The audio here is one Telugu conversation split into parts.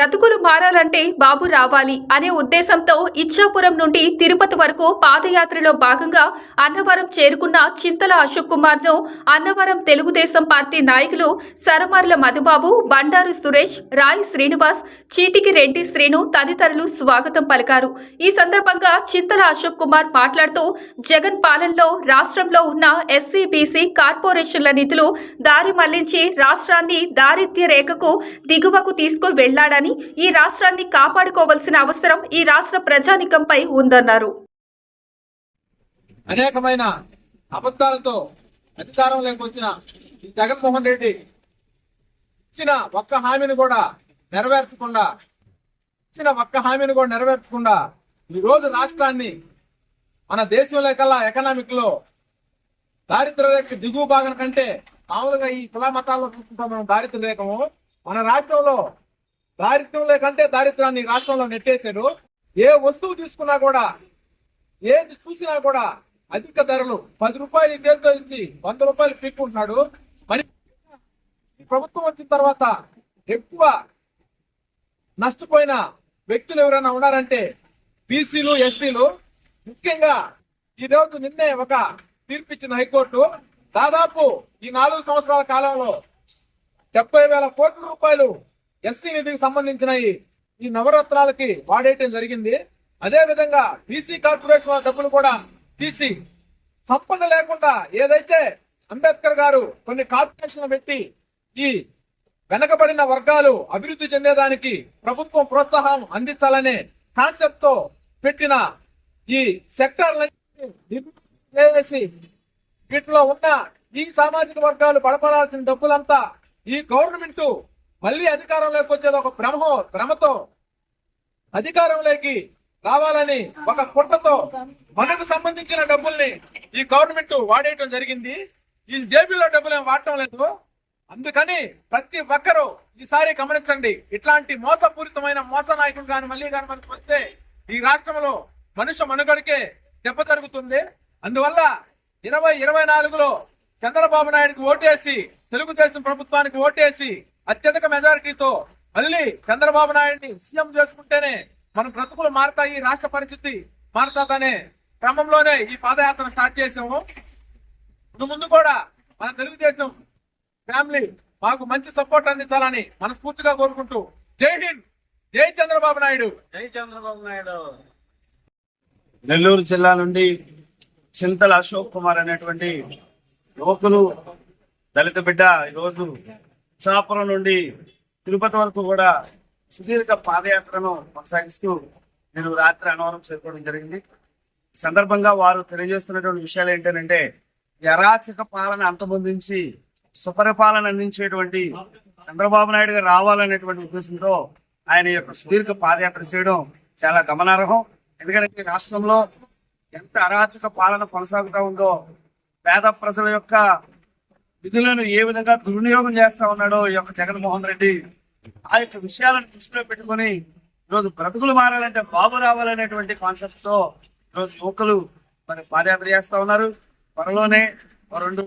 బ్రతుకులు మారాలంటే బాబు రావాలి అనే ఉద్దేశంతో ఇచ్చాపురం నుండి తిరుపతి వరకు పాదయాత్రలో భాగంగా అన్నవరం చేరుకున్న చింతల అశోక్ కుమార్ను అన్నవరం తెలుగుదేశం పార్టీ నాయకులు సరమర్ల మధుబాబు బండారు సురేష్ రాయ్ శ్రీనివాస్ చీటికి రెడ్డి శ్రీను తదితరులు స్వాగతం పలికారు. ఈ సందర్భంగా చింతల అశోక్ కుమార్ మాట్లాడుతూ జగన్ పాలనలో రాష్ట్రంలో ఉన్న ఎస్సీ బీసీ కార్పొరేషన్ల నిధులు దారి మళ్ళించి రాష్ట్రాన్ని దారిద్ర్య రేఖకు దిగువకు తీసుకు వెళ్ళాడని ఈ రాష్ట్రాన్ని కాపాడుకోవాల్సిన అవసరం ఈ రాష్ట్ర ప్రజానికంపై ఉందన్నారు. అనేకమైన అబద్ధాలతో అధికారంలోకి వచ్చిన ఈ జగన్మోహన్ రెడ్డి ఇచ్చిన ఒక్క హామీని కూడా నెరవేర్చకుండా ఇచ్చిన ఒక్క హామీని కూడా నెరవేర్చకుండా ఈ రోజు రాష్ట్రాన్ని మన దేశంలో కల్లా ఎకనామిక్లో దారిద్ర్య రేఖ దిగువ భాగం కంటే మామూలుగా ఈ కుల మతాల్లో చూసుకుంటాం మనం దారిద్ర రేఖము మన రాష్ట్రంలో దారిద్ర్యం లేకంటే దారిద్ర్యాన్ని రాష్ట్రంలో నెట్టేశారు. ఏ వస్తువు తీసుకున్నా కూడా ఏది చూసినా కూడా అధిక ధరలు. పది రూపాయలు చేతితో ఇచ్చి వంద రూపాయలు పీక్కుంటున్నాడు. మరి ఈ ప్రభుత్వం వచ్చిన తర్వాత ఎక్కువ నష్టపోయిన వ్యక్తులు ఎవరైనా ఉన్నారంటే బీసీలు ఎస్సీలు. ముఖ్యంగా ఈ రోజు నిన్నే ఒక తీర్పిచ్చిన హైకోర్టు. దాదాపు ఈ నాలుగు సంవత్సరాల కాలంలో డెబ్బై వేల కోట్ల రూపాయలు ఎస్సీ నిధికి సంబంధించిన ఈ నవరత్నాలకి వాడేయటం జరిగింది. అదే విధంగా బీసీ కార్పొరేషన్ డబ్బులు కూడా తీసి సంపద లేకుండా ఏదైతే అంబేద్కర్ గారు కొన్ని కార్పొరేషన్లు పెట్టి ఈ వెనకబడిన వర్గాలు అభివృద్ధి చెందేదానికి ప్రభుత్వం ప్రోత్సాహం అందించాలనే కాన్సెప్ట్తో పెట్టిన ఈ సెక్టార్లన్నీ వీటిలో ఉన్న ఈ సామాజిక వర్గాలు పడపడాల్సిన డబ్బులంతా ఈ గవర్నమెంట్ మళ్ళీ అధికారంలోకి వచ్చేది ఒక భ్రమో భ్రమతో అధికారంలోకి రావాలని ఒక కుట్రతో మనకు సంబంధించిన డబ్బుల్ని ఈ గవర్నమెంట్ వాడేయటం జరిగింది. ఈ జేబీలో డబ్బులు ఏం వాడటం లేదు. అందుకని ప్రతి ఒక్కరూ ఈసారి గమనించండి. ఇట్లాంటి మోసపూరితమైన మోస నాయకులు కానీ మళ్ళీ కానీ మనకు వస్తే ఈ రాష్ట్రంలో మనుష్య మనుగడికే దెబ్బ జరుగుతుంది అందువల్ల ఇరవై ఇరవై నాలుగులో చంద్రబాబు నాయుడుకి ఓటేసి తెలుగుదేశం ప్రభుత్వానికి ఓటేసి అత్యధిక మెజారిటీతో మళ్ళీ చంద్రబాబు నాయుడిని సీఎం చేసుకుంటేనే మన బ్రతుకులు మారతాయి రాష్ట్ర పరిస్థితి మారుతాదనే క్రమంలోనే ఈ పాదయాత్ర స్టార్ట్ చేసాము ముందు ముందు కూడా మన తెలుగుదేశం ఫ్యామిలీ మాకు మంచి సపోర్ట్ అందించాలని మనస్ఫూర్తిగా కోరుకుంటూ జై హింద్ జై చంద్రబాబు నాయుడు. జై చంద్రబాబు నాయుడు. నెల్లూరు జిల్లా నుండి చింతల అశోక్ కుమార్ అనేటువంటి యువకులు దళిత బిడ్డ ఈరోజు ఇచ్చాపురం నుండి తిరుపతి వరకు కూడా సుదీర్ఘ పాదయాత్రను కొనసాగిస్తూ నేను రాత్రి అనవరం చేరుకోవడం జరిగింది. సందర్భంగా వారు తెలియజేస్తున్నటువంటి విషయాలు ఏంటంటే యరాచక పాలన అంతమొందించి సుపరిపాలన అందించేటువంటి చంద్రబాబు నాయుడు గారు రావాలనేటువంటి ఉద్దేశంతో ఆయన యొక్క సుదీర్ఘ పాదయాత్ర చేయడం చాలా గమనార్హం. ఎందుకంటే రాష్ట్రంలో ఎంత అరాచక పాలన కొనసాగుతా ఉందో పేద ప్రజల యొక్క విధులను ఏ విధంగా దుర్వినియోగం చేస్తా ఉన్నాడో ఈ యొక్క జగన్మోహన్ రెడ్డి ఆ యొక్క విషయాలను దృష్టిలో పెట్టుకొని ఈరోజు బ్రతుకులు మారాలంటే బాబు రావాలనేటువంటి కాన్సెప్ట్తో ఈరోజు యువకులు మరి పాదయాత్ర చేస్తా ఉన్నారు. త్వరలోనే రెండు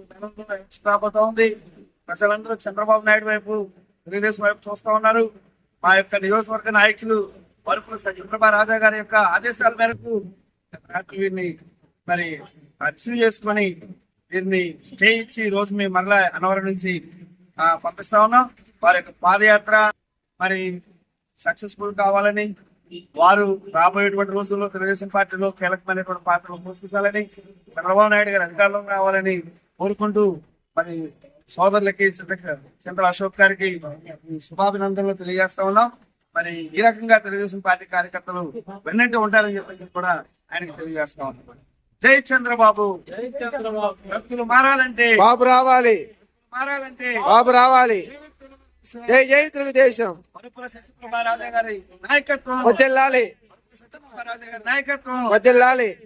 రాబోతా ఉంది. ప్రజలందరూ చంద్రబాబు నాయుడు వైపు తెలుగుదేశం వైపు చూస్తా ఉన్నారు. మా యొక్క నియోజకవర్గ నాయకులు వరపు సత్యప్రభా రాజా గారి యొక్క ఆదేశాల మేరకు వీరిని మరి రిసీవ్ చేసుకొని దీన్ని స్టే ఇచ్చి ఈ రోజు మేము మరలా అనవరం నుంచి పంపిస్తా ఉన్నాం. వారి యొక్క పాదయాత్ర మరి సక్సెస్ఫుల్ కావాలని వారు రాబోయేటువంటి రోజుల్లో తెలుగుదేశం పార్టీలో కీలకమైనటువంటి పాత్రలు పోషించాలని చంద్రబాబు నాయుడు గారు అధికారంలో రావాలని కోరుకుంటూ మరి సోదరులకి చంద్ర చింతల అశోక్ గారికి శుభాభినందనలు తెలియజేస్తా ఉన్నాం. మరి ఈ రకంగా తెలుగుదేశం పార్టీ కార్యకర్తలు వెన్నంటే ఉంటారని చెప్పేసి కూడా ఆయనకు తెలియజేస్తా ఉన్నాం. జై చంద్రబాబు. జై చంద్రబాబు. భక్తులు మారాలంటే బాబు రావాలి. మారాలంటే బాబు రావాలి. జై జై తెలుగుదేశం. సత్యప్రభా రాజా గారి నాయకత్వం. వద్దెల్లాలి సత్యప్రభా రాజా గారి నాయకత్వం. వద్దెల్లాలి